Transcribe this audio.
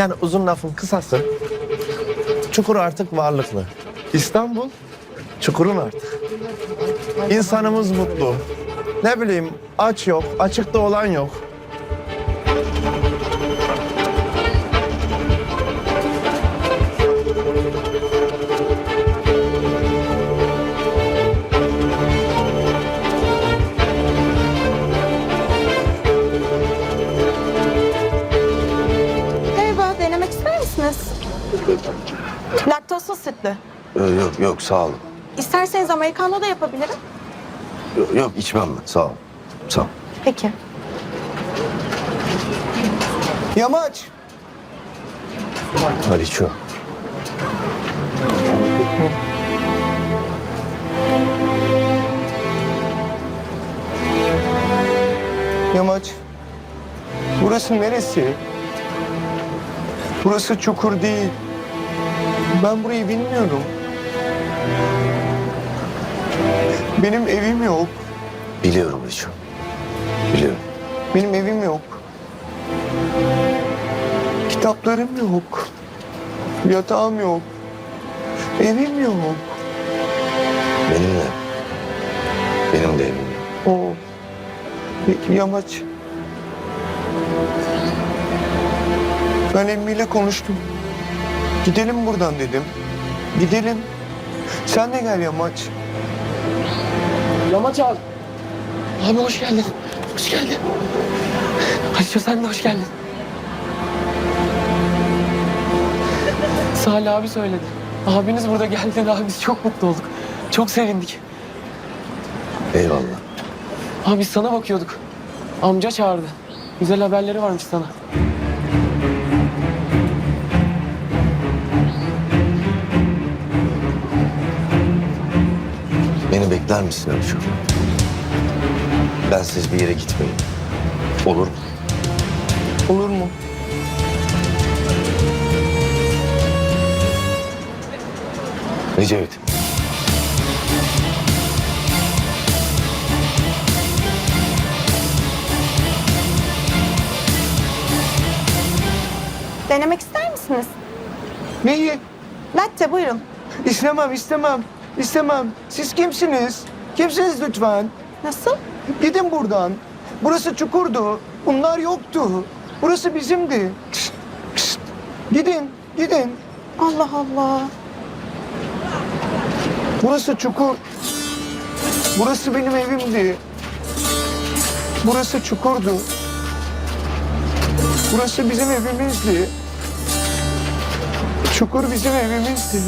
Yani uzun lafın kısası Çukur artık varlıklı. İstanbul Çukur'un artık. İnsanımız mutlu. Ne bileyim aç yok, açıkta olan yok. Laktozsuz sütlü. Ee, yok yok sağ olun. İsterseniz americano da yapabilirim. Yok, yok içmem ben sağ olun. Sağ ol. Peki. Yamaç. Hadi içiyorum. Yamaç. Burası neresi? Burası çukur değil. Ben burayı bilmiyorum. Benim evim yok. Biliyorum Riço. Biliyorum. Benim evim yok. Kitaplarım yok. Yatağım yok. Evim yok. Benim de. Benim de evim yok. O Y- Yamaç. Ben emmiyle konuştum. Gidelim buradan dedim. Gidelim. Sen de gel Yamaç. Yamaç abi. Abi hoş geldin. Hoş geldin. Hatice sen de hoş geldin. Salih abi söyledi. Abiniz burada geldi abi biz çok mutlu olduk. Çok sevindik. Eyvallah. Abi sana bakıyorduk. Amca çağırdı. Güzel haberleri varmış sana. Bekler misin Riço? Ben siz bir yere gitmeyin. Olur mu? Olur mu? Ecevit. Denemek ister misiniz? Neyi? Latte buyurun. İstemem, istemem. İstemem. Siz kimsiniz? Kimsiniz lütfen? Nasıl? Gidin buradan. Burası çukurdu. Bunlar yoktu. Burası bizimdi. Pişt, pişt. Gidin, gidin. Allah Allah. Burası çukur. Burası benim evimdi. Burası çukurdu. Burası bizim evimizdi. Çukur bizim evimizdi.